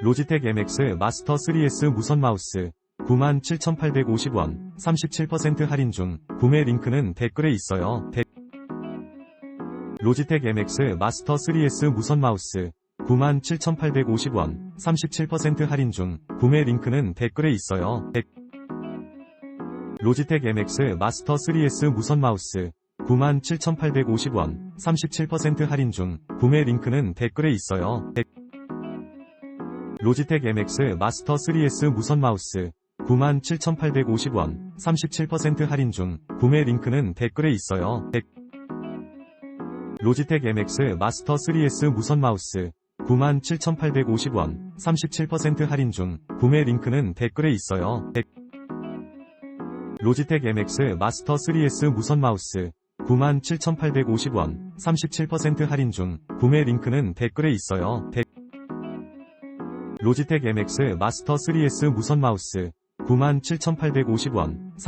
로지텍 MX 마스터 3S 무선 마우스 97,850원 37% 할인 중 구매 링크는 댓글에 있어요. 댓- 로지텍 MX 마스터 3S 무선 마우스 97,850원 37% 할인 중 구매 링크는 댓글에 있어요. 댓- 로지텍 MX 마스터 3S 무선 마우스 97,850원 37% 할인 중 구매 링크는 댓글에 있어요. 댓- 로지텍 MX 마스터 3S 무선 마우스 97,850원 37% 할인 중 구매 링크는 댓글에 있어요. 댓- 로지텍 MX 마스터 3S 무선 마우스 97,850원 37% 할인 중 구매 링크는 댓글에 있어요. 댓- 로지텍 MX 마스터 3S 무선 마우스 97,850원 37% 할인 중 구매 링크는 댓글에 있어요. 댓- 로지텍 MX 마스터 3S 무선 마우스 97,850원